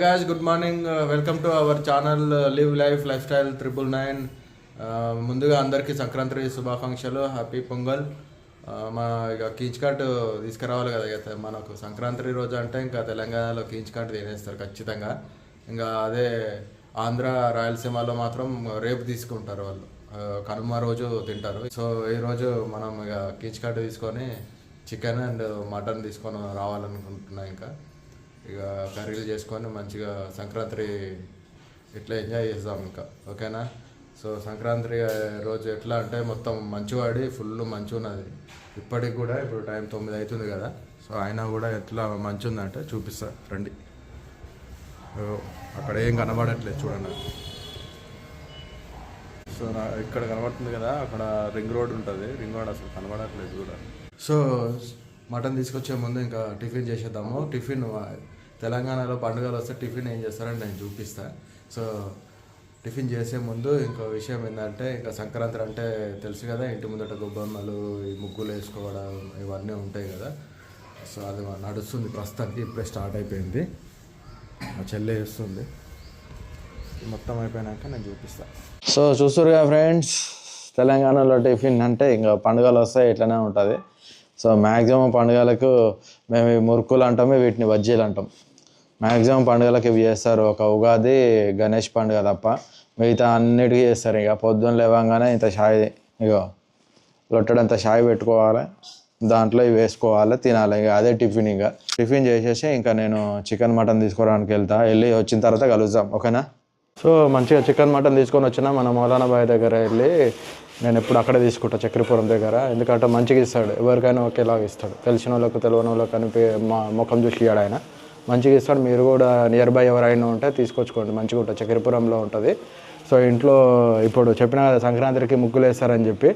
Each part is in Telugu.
Guys good morning welcome to our channel live life lifestyle triple nine ముందుగా అందరికీ సంక్రాంతి శుభాకాంక్షలు హ్యాపీ పొంగల్. Uh, మా ఇక కీచ్ కార్ట్ తీసుకురావాలి కదా ఇక మనకు సంక్రాంతి రోజు అంటే ఇంకా తెలంగాణలో కీచ్ కార్ట్ తినేస్తారు ఖచ్చితంగా. ఇంకా అదే ఆంధ్ర రాయలసీమలో మాత్రం రేపు తీసుకుంటారు వాళ్ళు. Uh, కనుమ రోజు తింటారు. సో ఈ రోజు మనం ఇక కీచ్ కార్ట్ తీసుకొని చికెన్ అండ్ మటన్ తీసుకొని రావాలనుకుంటున్నాం ఇంకా. ఇక కర్రీలు చేసుకొని మంచిగా సంక్రాంతి ఇట్లా ఎంజాయ్ చేద్దాం ఇంకా ఓకేనా? సో సంక్రాంతి రోజు ఎట్లా అంటే మొత్తం మంచు పడి ఫుల్ మంచు ఉన్నది ఇప్పటికి కూడా ఇప్పుడు టైం తొమ్మిది అవుతుంది కదా సో అయినా కూడా ఎట్లా మంచు ఉందంటే చూపిస్తా రండి. అక్కడ ఏం కనబడట్లేదు చూడండి. సో నా ఇక్కడ కనబడుతుంది కదా అక్కడ రింగ్ రోడ్ ఉంటుంది. రింగ్ రోడ్ అసలు కనబడట్లేదు కూడా. సో మటన్ తీసుకొచ్చే ముందు ఇంకా టిఫిన్ చేసేద్దాము. టిఫిన్ తెలంగాణలో పండుగలు వస్తే టిఫిన్ ఏం చేస్తారని నేను చూపిస్తా. సో టిఫిన్ చేసే ముందు ఇంకో విషయం ఏంటంటే ఇంకా సంక్రాంతి అంటే తెలుసు కదా ఇంటి ముందట గొబ్బమ్మలు ఈ ముగ్గులు వేసుకోవడం ఇవన్నీ ఉంటాయి కదా. సో అది నడుస్తుంది ప్రస్తుతానికి ఇప్పుడే స్టార్ట్ అయిపోయింది. మా చెల్లె వేస్తుంది మొత్తం అయిపోయినాక నేను చూపిస్తాను సో చూస్తురుగా ఫ్రెండ్స్ తెలంగాణలో టిఫిన్ అంటే ఇంకా పండుగలు వస్తాయి ఇట్లనే ఉంటుంది. సో మ్యాక్సిమం పండుగలకు మేము ఈ మురుకులు అంటాము వీటిని బజ్జీలు అంటాం. మ్యాక్సిమం పండుగలకు ఇవి చేస్తారు. ఒక ఉగాది గణేష్ పండుగ తప్ప మిగతా అన్నిటికీ చేస్తారు. ఇక పొద్దున్న లేవగానే ఇంత షాయి ఇగో లొట్టడంత షాయి పెట్టుకోవాలి. దాంట్లో ఇవి వేసుకోవాలి తినాలి. ఇక అదే టిఫిన్ ఇక. టిఫిన్ చేసేసి ఇంకా నేను చికెన్ మటన్ తీసుకోవడానికి వెళ్తా. వెళ్ళి వచ్చిన తర్వాత కలుద్దాం. ఓకేనా? సో మంచిగా చికెన్ మటన్ తీసుకొని వచ్చిన మన మౌలానాబాయ్ దగ్గర వెళ్ళి నేను ఎప్పుడు అక్కడే తీసుకుంటా చక్రపురం దగ్గర. ఎందుకంటే మంచిగా ఇస్తాడు. ఎవరికైనా ఒకేలాగా ఇస్తాడు. తెలిసిన వాళ్ళకు తెలియని వాళ్ళకి కనిపి మా ముఖం చూసి ఇయ్యాడు ఆయన. మంచిగా ఇస్తాడు. మీరు కూడా నియర్ బై ఎవరైనా ఉంటే తీసుకొచ్చుకోండి. మంచిగా ఉంటుంది. చక్కెరపురంలో ఉంటుంది. సో ఇంట్లో ఇప్పుడు చెప్పిన కదా సంక్రాంతికి ముగ్గులు వేస్తారని చెప్పి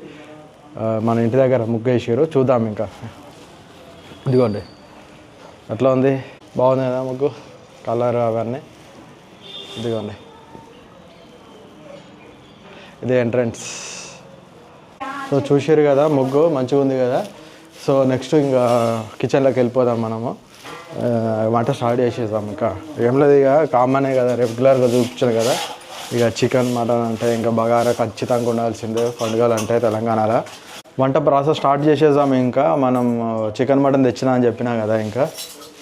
మన ఇంటి దగ్గర ముగ్గు వేసారు చూద్దాం ఇంకా. ఇదిగోండి. ఎట్లా ఉంది? బాగుంది కదా ముగ్గు? కలర్ అవన్నీ? ఇదిగోండి. ఇది ఎంట్రన్స్ సో చూసారు కదా ముగ్గు? మంచిగా ఉంది కదా. సో నెక్స్ట్ ఇంకా కిచెన్లోకి వెళ్ళిపోదాం మనము. వంట స్టార్ట్ చేసేద్దాం ఇంకా. ఏం లేదు ఇక కామనే కదా రెగ్యులర్గా చూపించారు కదా. ఇక చికెన్ మటన్ అంటే ఇంకా బగారా ఖచ్చితంగా ఉండాల్సిందే పండుగలు అంటే తెలంగాణలో. వంట ప్రాసెస్ స్టార్ట్ చేసేద్దాం ఇంకా. మనం చికెన్ మటన్ తెచ్చినా అని చెప్పినా కదా ఇంకా.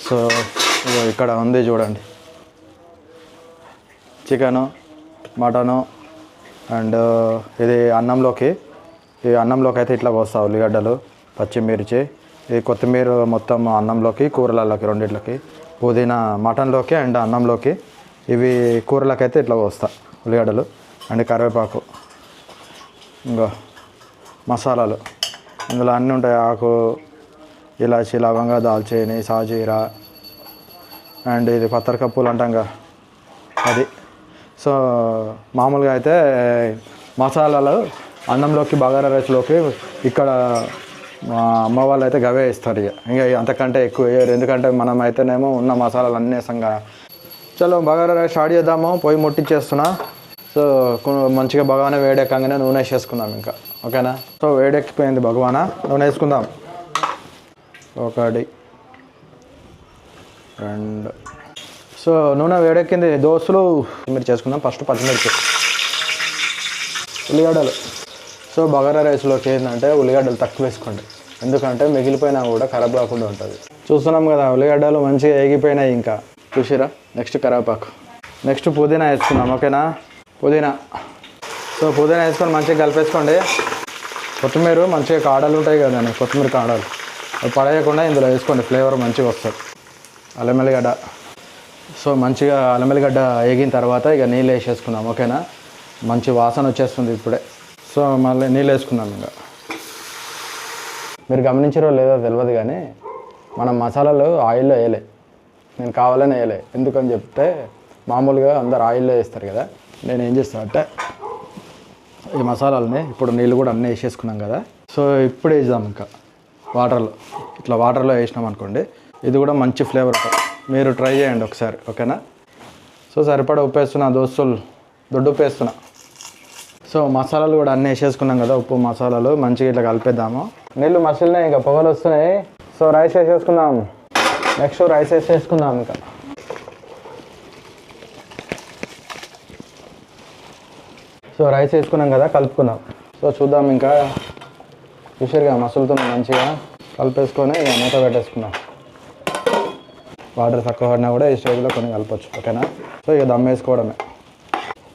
సో ఇక్కడ ఉంది చూడండి. చికెను మటను అండ్ ఇది అన్నంలోకి. ఈ అన్నంలోకి అయితే ఇట్లా పోస్తా ఉల్లిగడ్డలు పచ్చిమిర్చి ఈ కొత్తిమీర మొత్తం అన్నంలోకి కూరలలోకి రెండిట్లోకి పుదీనా మటన్లోకి అండ్ అన్నంలోకి ఇవి కూరలకైతే ఇట్లా పోస్తా ఉల్లిగడ్డలు అండ్ కరివేపాకు. ఇంకా మసాలాలు. ఇందులో అన్నీ ఉంటాయి ఆకు ఇలాచి లవంగా దాల్చేని సాజీరా అండ్ ఇది పత్తరకప్పులు అంటాంగా అది. సో మామూలుగా అయితే మసాలాలు అన్నంలోకి బగారా రైస్లోకి ఇక్కడ మా అమ్మ వాళ్ళు అయితే గవే ఇస్తారు ఇక. ఇంకా అంతకంటే ఎక్కువ వేయరు ఎందుకంటే మనం అయితేనేమో ఉన్న మసాలాలు అన్నీ వేసంగా చలో బగారా రైస్ స్టార్ట్ చేద్దాము. పొయ్యి ముట్టించేస్తున్నా సో మంచిగా భగవానే వేడెక్కగానే నూనె వేసేసుకుందాం ఇంకా. ఓకేనా? సో వేడెక్కిపోయింది భగవానా. నూనె వేసుకుందాం. ఒకటి రెండు. సో నూనె వేడెక్కింది. దోశలు మీరు చేసుకుందాం ఫస్ట్ పచ్చిమిర్చి. ఉల్లిగడ్డలు. సో బగారా రైస్లోకి ఏంటంటే ఉల్లిగడ్డలు తక్కువ వేసుకోండి. ఎందుకంటే మిగిలిపోయినా కూడా ఖరాబ్ కాకుండా ఉంటుంది. చూస్తున్నాం కదా ఉల్లిగడ్డలు మంచిగా ఏగిపోయినాయి ఇంకా. చూసిరా? నెక్స్ట్ కరాపాకు నెక్స్ట్ పుదీనా వేసుకున్నాం ఓకేనా? పుదీనా. సో పుదీనా వేసుకొని మంచిగా కలిపేసుకోండి. కొత్తిమీర మంచిగా కాడలు ఉంటాయి కదండి కొత్తిమీర కాడలు. అవి పడేయకుండా ఇందులో వేసుకోండి ఫ్లేవర్ మంచిగా వస్తుంది. అల్లం వెల్లిగడ్డ సో మంచిగా అల్లం వెల్లిగడ్డ వేగిన తర్వాత ఇక నీళ్ళు వేసేసుకుందాం ఓకేనా? మంచి వాసన వచ్చేస్తుంది ఇప్పుడే. సో మళ్ళీ నీళ్ళు వేసుకున్నాను ఇంకా. మీరు గమనించారో లేదో తెలియదు కానీ మనం మసాలాలు ఆయిల్లో వేయలే. నేను కావాలని వేయలే. ఎందుకని చెప్తే మామూలుగా అందరు ఆయిల్లో వేస్తారు కదా నేను ఏం చేస్తాను అంటే ఈ మసాలాలని ఇప్పుడు నీళ్ళు కూడా అన్నీ వేసేసుకున్నాం కదా. సో ఇప్పుడు వేద్దాం ఇంకా వాటర్లో. ఇట్లా వాటర్లో వేసినాం అనుకోండి ఇది కూడా మంచి ఫ్లేవర్ మీరు ట్రై చేయండి ఒకసారి ఓకేనా? సో సరిపడా ఉప్పు వేస్తున్నా దోస్తులు దొడ్డు ఉప్పు వేస్తున్నా. సో మసాలాలు కూడా అన్నీ వేసేసుకున్నాం కదా ఉప్పు మసాలాలు మంచిగా ఇట్లా కలిపేద్దాము. నీళ్ళు మసిలినాయి ఇంకా పొగలు వస్తున్నాయి. సో రైస్ వేసేసుకుందాం. నెక్స్ట్ రైస్ వేసేసుకుందాం ఇంకా. సో రైస్ వేసుకున్నాం కదా కలుపుకుందాం. సో చూద్దాం ఇంకా. చూసారుగా మసులుతుంది మంచిగా. కలిపేసుకొని ఇక మూత పెట్టేసుకున్నాం వాటర్ తక్కువ పడినా కూడా ఈ స్టేజ్లో కొన్ని కలపచ్చు ఓకేనా? సో ఇక దమ్ వేసుకోవడమే.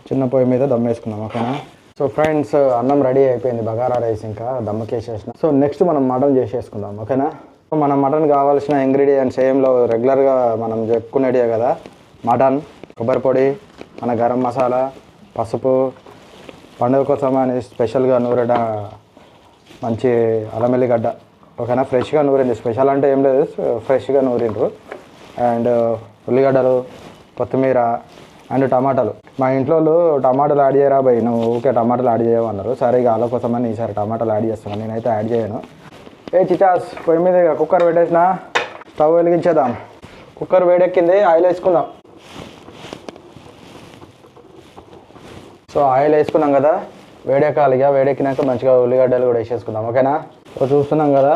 చిన్న పొయ్యి మీద దమ్ వేసుకుందాం ఓకేనా? సో ఫ్రెండ్స్ uh, అన్నం రెడీ అయిపోయింది. బగారా రైస్ ఇంకా దమ్మకేసేసిన సో నెక్స్ట్ మనం మటన్ చేసేసుకుందాం ఓకేనా? సో మన మటన్ కావాల్సిన ఇంగ్రీడియంట్స్ ఏంలో రెగ్యులర్గా మనం చెప్పుకునేటివే కదా. మటన్ కొబ్బరి పొడి మన గరం మసాలా పసుపు పండుగ కోసం అని స్పెషల్గా నూరిన మంచి అల్లం వెల్లిగడ్డ ఓకేనా? ఫ్రెష్గా నూరింది. స్పెషల్ అంటే ఏం లేదు. ఫ్రెష్గా నూరిండ్రు. అండ్ uh, ఉల్లిగడ్డలు కొత్తిమీర అండ్ టమాటాలు. మా ఇంట్లో వాళ్ళు టమాటాలు యాడ్ చేయరా బాయ్ నువ్వు ఊకే టమాటాలు యాడ్ చేయమన్నారు. సరే ఇక వాళ్ళ కోసమని ఈసారి టమాటాలు యాడ్ చేస్తున్నాను నేనైతే యాడ్ చేయను. ఏ చిటాస్ పొయ్యి మీద ఇక కుక్కర్ పెట్టేసిన స్టవ్ వెలిగించేద్దాం. కుక్కర్ వేడెక్కింది ఆయిల్ వేసుకుందాం. సో ఆయిల్ వేసుకున్నాం కదా వేడెక్కాలి ఇక వేడెక్కినాక మంచిగా ఉల్లిగడ్డలు కూడా వేసేసుకుందాం ఓకేనా? సో చూస్తున్నాం కదా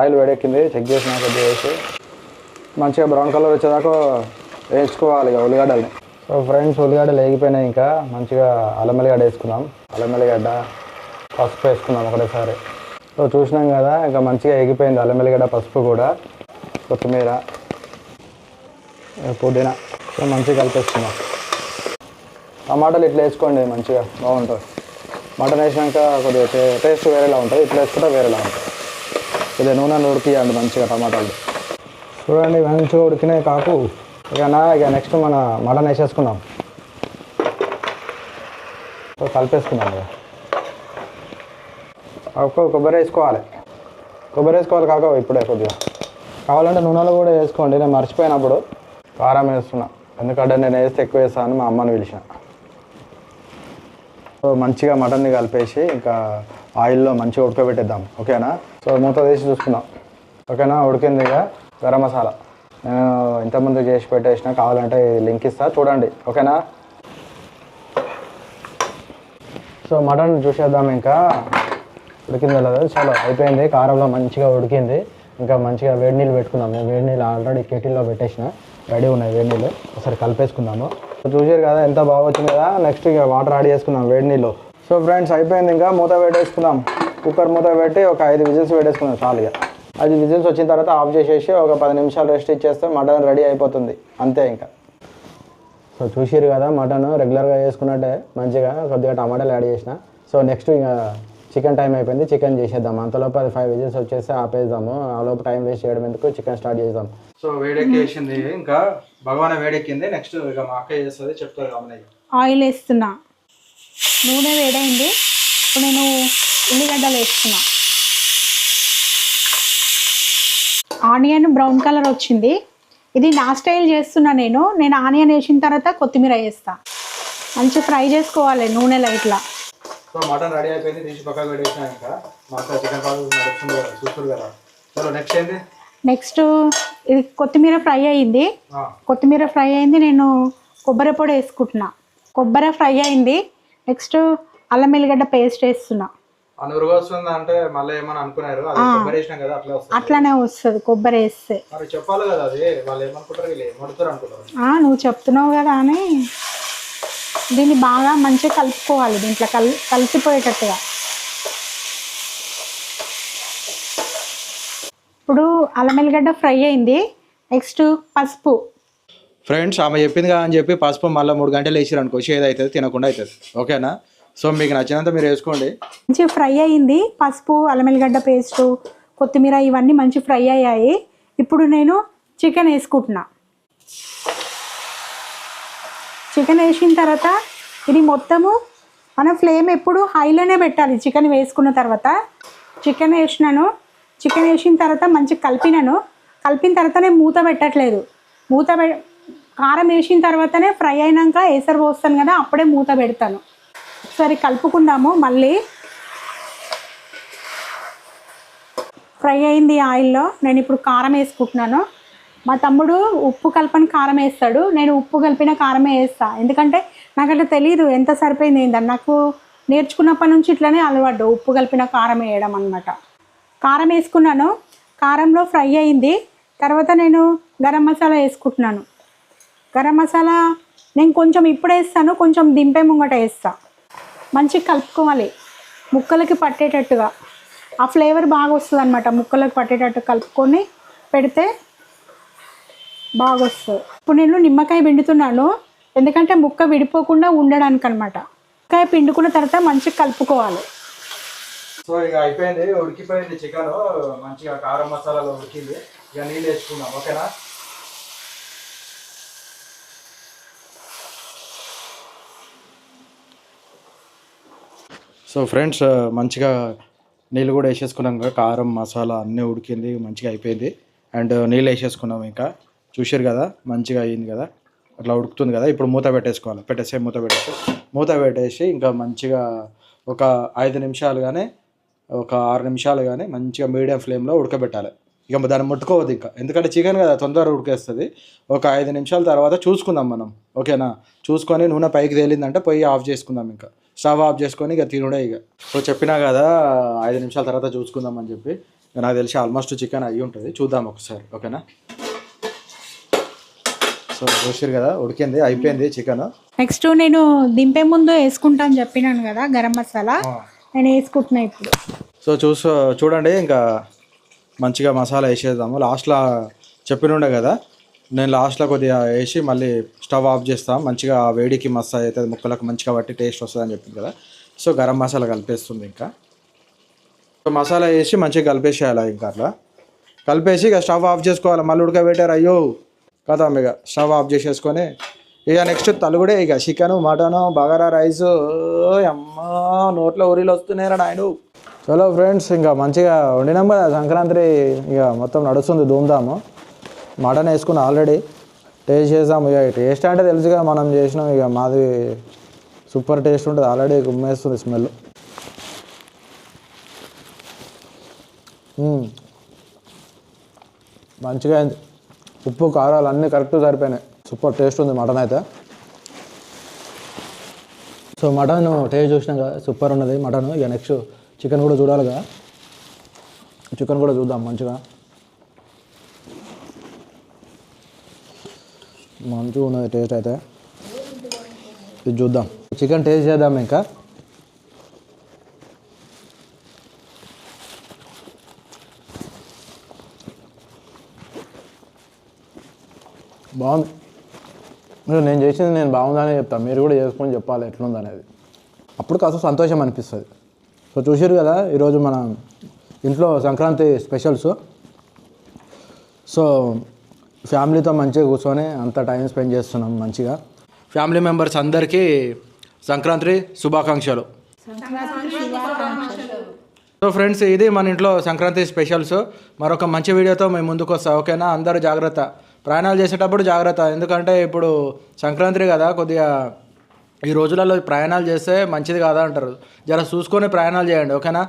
ఆయిల్ వేడెక్కింది చెక్ చేసినా కొద్దిగా వేసి మంచిగా బ్రౌన్ కలర్ వచ్చేదాకా వేసుకోవాలి ఇక ఉల్లిగడ్డల్ని. సో ఫ్రెండ్స్ ఉల్లిగడ్డలు వేగిపోయినాయి ఇంకా. మంచిగా అల్లం వెల్లిగడ్డ వేసుకుందాం అల్లం వెల్లిగడ్డ పసుపు వేసుకున్నాం ఒకటేసారి. సో చూసినాం కదా ఇంకా మంచిగా ఎగిపోయింది అల్లం వెల్లిగడ్డ పసుపు కూడా. కొత్తిమీర పుదీనా సో మంచిగా కలిపేసుకున్నాం. టమాటాలు ఇట్లా వేసుకోండి మంచిగా బాగుంటుంది. మటన్ వేసినాక కొద్దిగా టేస్ట్ వేరేలా ఉంటుంది. ఇట్లా వేసుకుంటే వేరేలా ఉంటుంది. కొద్దిగా నూనె ఉడికియండి మంచిగా టమాటాలు. చూడండి మంచిగా ఉడికినాయి కాకు. ఇక నా ఇక నెక్స్ట్ మన మటన్ వేసేసుకున్నాం కలిపేసుకున్నాం ఇక. ఒక్క కొబ్బరి వేసుకోవాలి. కొబ్బరి వేసుకోవాలి కాక ఇప్పుడే కొద్దిగా. కావాలంటే నూనెలో కూడా వేసుకోండి. నేను మర్చిపోయినప్పుడు కారం వేస్తున్నా. ఎందుకంటే నేను వేస్తే ఎక్కువ వేస్తాను మా అమ్మని పిలిచిన. సో మంచిగా మటన్ని కలిపేసి ఇంకా ఆయిల్లో మంచిగా ఉడకబెట్టేద్దాం. ఓకేనా? సో మూత తీసి చూసుకుందాం. ఓకేనా? ఉడికింది ఇక గరం మసాలా. నేను ఇంతకుముందు చేసి పెట్టేసిన కావాలంటే లింక్ ఇస్తా చూడండి. ఓకేనా? సో మటన్ చూసేద్దాం ఇంకా. ఉడికింది లేదా చాలా అయిపోయింది. కారంలో మంచిగా ఉడికింది. ఇంకా మంచిగా వేడి నీళ్ళు పెట్టుకుందాం. నేను వేడి నీళ్ళు ఆల్రెడీ కెటిల్లో పెట్టేసిన. రెడీ ఉన్నాయి వేడి నీళ్ళు. ఒకసారి కలిపేసుకుందాము. చూసారు కదా ఎంత బాగా వచ్చింది కదా. నెక్స్ట్ ఇక వాటర్ యాడ్ చేసుకుందాం వేడి నీళ్ళు. సో ఫ్రెండ్స్ అయిపోయింది ఇంకా. మూత పెట్టేసుకుందాం. కుక్కర్ మూత పెట్టి ఒక ఐదు విజిల్స్ పెట్టేసుకుందాం చాలు ఇక. ఐదు విజిల్స్ వచ్చిన తర్వాత ఆఫ్ చేసేసి ఒక పది నిమిషాలు రెస్ట్ ఇచ్చేస్తే మటన్ రెడీ అయిపోతుంది. అంతే ఇంకా. సో చూసిరు కదా మటన్ రెగ్యులర్గా చేసుకున్నట్టే మంచిగా కొద్దిగా టమాటాలు యాడ్ చేసిన. సో నెక్స్ట్ ఇంకా చికెన్ టైం అయిపోయింది చికెన్ చేసేద్దాం. అంతలోపు అది ఫైవ్ విజిల్స్ వచ్చేస్తే ఆపేద్దాము. ఆ లోపు టైం వేస్ట్ చేయడం ఎందుకు? చికెన్ స్టార్ట్ చేద్దాం. సో వేడెక్కేసింది ఇంకా భగవాన్ వేడెక్కింది. నెక్స్ట్ ఇక మా అక్క చేస్తుంది చెప్తారు ఆయిల్ వేస్తున్నా. నూనె వేడైంది. ఇప్పుడు నేను ఉల్లిగడ్డలు వేస్తున్నా. ఆనియన్ బ్రౌన్ కలర్ వచ్చింది. ఇది నా స్టైల్ చేస్తున్నా నేను. నేను ఆనియన్ వేసిన తర్వాత కొత్తిమీర వేస్తా. మంచి ఫ్రై చేసుకోవాలి నూనెలో ఇట్లా. సో మటన్ రెడీ అయిపోయింది. తీసి పక్కకు పెట్టేసిన ఇంకా. చికెన్ పాలు కదా చూస్తారు కదా. చలో నెక్స్ట్ నెక్స్ట్ ఇది కొత్తిమీర ఫ్రై అయింది. కొత్తిమీర ఫ్రై అయింది. నేను కొబ్బరి పొడి వేసుకుంటున్నా. కొబ్బరి ఫ్రై అయింది. నెక్స్ట్ అల్లం వెల్లిగడ్డ పేస్ట్ వేస్తున్నా. ఆ నురుగు వస్తుంది అంటే మళ్ళీ ఏమని అనుకున్నారు? అది కొబ్బరి వేసినాం కదా అట్లా వస్తుంది. అట్లానే వస్తుంది కొబ్బరి వేస్తే. మరి చెప్పాలి కదా అది. వాళ్ళు ఏమనుకుంటారు వీళ్ళు ఏమడుతారు అనుకుంటారు. ఆ, నువ్వు చెప్తున్నావు కదా అని దీన్ని బాగా మంచిగా కలుపుకోవాలి దీంట్లో కల్ కలిసిపోయేటట్టుగా. ఇప్పుడు అల్లం వెల్లిగడ్డ ఫ్రై అయింది. నెక్స్ట్ పసుపు. ఫ్రెండ్స్ ఆమె చెప్పింది కదా అని చెప్పి పసుపు మళ్ళీ మూడు గంటలు వేసిరు అనుకో ఏది అవుతుంది తినకుండా అవుతుంది. ఓకేనా? సో మీకు నచ్చినంత మీరు వేసుకోండి. మంచిగా ఫ్రై అయింది. పసుపు అల్లం వెల్లిగడ్డ పేస్టు కొత్తిమీర ఇవన్నీ మంచి ఫ్రై అయ్యాయి. ఇప్పుడు నేను చికెన్ వేసుకుంటున్నా. చికెన్ వేసిన తర్వాత ఇది మొత్తము మన ఫ్లేమ్ ఎప్పుడు హైలోనే పెట్టాలి. చికెన్ వేసుకున్న తర్వాత చికెన్ వేసినాను. చికెన్ వేసిన తర్వాత మంచిగా కలిపినాను. కలిపిన తర్వాత నేను మూత పెట్టట్లేదు. మూత పె కారం వేసిన తర్వాతనే ఫ్రై అయినాక ఏసరు పోస్తాను కదా అప్పుడే మూత పెడతాను. ఒకసారి కలుపుకుందాము. మళ్ళీ ఫ్రై అయింది ఆయిల్లో. నేను ఇప్పుడు కారం వేసుకుంటున్నాను. మా తమ్ముడు ఉప్పు కలపని కారం వేస్తాడు. నేను ఉప్పు కలిపిన కారమే వేస్తాను ఎందుకంటే నాకు అట్లా తెలియదు ఎంత సరిపోయింది ఏందని నాకు నేర్చుకున్నప్పటి నుంచి ఇట్లనే అలవాటు ఉప్పు కలిపిన కారం వేయడం అనమాట కారం వేసుకున్నాను. కారంలో ఫ్రై అయింది. తర్వాత నేను గరం మసాలా వేసుకుంటున్నాను. గరం మసాలా నేను కొంచెం ఇప్పుడు వేస్తాను. కొంచెం దింపే ముంగట వేస్తా. మంచిగా కలుపుకోవాలి. ముక్కలకి పట్టేటట్టుగా. ఆ ఫ్లేవర్ బాగా వస్తుంది అనమాట ముక్కలకు పట్టేటట్టు కలుపుకొని పెడితే బాగా వస్తుంది ఇప్పుడు నేను నిమ్మకాయ పిండుతున్నాను. ఎందుకంటే ముక్క విడిపోకుండా ఉండడానికి అనమాట ముక్కకాయ పిండుకున్న తర్వాత మంచిగా కలుపుకోవాలి. సో ఇక అయిపోయింది. ఉడికిపోయింది చికెన్. మంచిగా కారం మసాలాలో ఉడికింది. ఇక నీళ్ళు వేసుకుందాం. ఓకేనా? సో ఫ్రెండ్స్ మంచిగా నీళ్ళు కూడా వేసేసుకున్నాం కదా. కారం మసాలా అన్నీ ఉడికింది మంచిగా అయిపోయింది. అండ్ నీళ్ళు వేసేసుకున్నాం ఇంకా. చూసారు కదా మంచిగా అయ్యింది కదా. అట్లా ఉడుకుతుంది కదా. ఇప్పుడు మూత పెట్టేసుకోవాలి. పెట్టేసే మూత పెట్టేసి మూత పెట్టేసి ఇంకా మంచిగా ఒక ఐదు నిమిషాలు కానీ ఒక ఆరు నిమిషాలు కానీ మంచిగా మీడియం ఫ్లేమ్లో ఉడకబెట్టాలి. ఇక దాన్ని ముట్టుకోవద్దు ఇంకా. ఎందుకంటే చికెన్ కదా తొందరగా ఉడికేస్తుంది. ఒక ఐదు నిమిషాల తర్వాత చూసుకుందాం మనం. ఓకేనా? చూసుకొని నూనె పైకి తేలిందంటే పొయ్యి ఆఫ్ చేసుకుందాం ఇంకా. స్టవ్ ఆఫ్ చేసుకొని ఇక తినుడే ఇక. సో చెప్పినా కదా ఐదు నిమిషాల తర్వాత చూసుకుందాం అని చెప్పి. నాకు తెలిసి ఆల్మోస్ట్ చికెన్ అయ్యి ఉంటుంది. చూద్దాం ఒకసారి. ఓకేనా? సో చూసారు కదా ఉడికింది అయిపోయింది చికెన్. నెక్స్ట్ నేను దింపే ముందు వేసుకుంటాను చెప్పినాను కదా గరం మసాలా. నేను వేసుకుంటున్నా ఇప్పుడు. సో చూసు చూడండి ఇంకా మంచిగా మసాలా వేసేద్దాము. లాస్ట్లో చెప్పినుండే కదా నేను లాస్ట్లో కొద్దిగా వేసి మళ్ళీ స్టవ్ ఆఫ్ చేస్తాం. మంచిగా వేడికి మస్త అవుతుంది ముక్కలకు మంచిగా పట్టి టేస్ట్ వస్తుంది అని చెప్పింది కదా. సో గరం మసాలా కలిపేస్తుంది ఇంకా. సో మసాలా వేసి మంచిగా కలిపేసేయాలి ఇంకా అట్లా. కలిపేసి ఇక స్టవ్ ఆఫ్ చేసుకోవాలి. మళ్ళీ ఉడకబెట్టారు. అయ్యో కదా ఇక. స్టవ్ ఆఫ్ చేసేసుకొని ఇక నెక్స్ట్ తలుగుడే ఇక. Chicken mutton bagara rice. అమ్మా నోట్లో ఊరిలో వస్తున్నారా నాయుడు చలో ఫ్రెండ్స్ ఇంకా మంచిగా వండినాం కదా సంక్రాంతి. ఇక మొత్తం నడుస్తుంది ధూమ్ధాము మటన్ వేసుకుని ఆల్రెడీ. టేస్ట్ చేసాము ఇక టేస్ట్ అంటే తెలుసుగా మనం చేసినాం. ఇక మాది సూపర్ టేస్ట్ ఉంటుంది. ఆల్రెడీ గుమ్మేస్తుంది స్మెల్. మంచిగా అయింది. ఉప్పు కారాలు అన్నీ కరెక్ట్ సరిపోయినాయి. సూపర్ టేస్ట్ ఉంది మటన్ అయితే. సో మటన్ టేస్ట్ చూసినాం కదా సూపర్ ఉన్నది మటన్. ఇక నెక్స్ట్ చికెన్ కూడా చూడాలి కదా చికెన్ కూడా చూద్దాం మంచిగా. మంచిగా ఉన్నది టేస్ట్ అయితే. ఇది చూద్దాం. చికెన్ టేస్ట్ చేద్దాం ఇంకా. బాగుంది. మీరు నేను చేసింది నేను బాగుందని చెప్తాను మీరు కూడా చేసుకొని చెప్పాలి. ఎట్లుందనేది. అప్పుడు కాస్త సంతోషం అనిపిస్తుంది. సో చూసారు కదా ఈరోజు మన ఇంట్లో సంక్రాంతి స్పెషల్స్. సో ఫ్యామిలీతో మంచిగా కూర్చొని అంత టైం స్పెండ్ చేస్తున్నాం మంచిగా. ఫ్యామిలీ మెంబర్స్ అందరికీ సంక్రాంతి శుభాకాంక్షలు. సో ఫ్రెండ్స్ ఇది మన ఇంట్లో సంక్రాంతి స్పెషల్స్. మరొక మంచి వీడియోతో మేము ముందుకు వస్తాం. ఓకేనా? అందరూ జాగ్రత్త. ప్రయాణాలు చేసేటప్పుడు జాగ్రత్త. ఎందుకంటే ఇప్పుడు సంక్రాంతి కదా కొద్దిగా ఈ రోజులలో ప్రయాణాలు చేస్తే మంచిది కాదా అంటారు. జర చూసుకొని ప్రయాణాలు చేయండి ఓకేనా?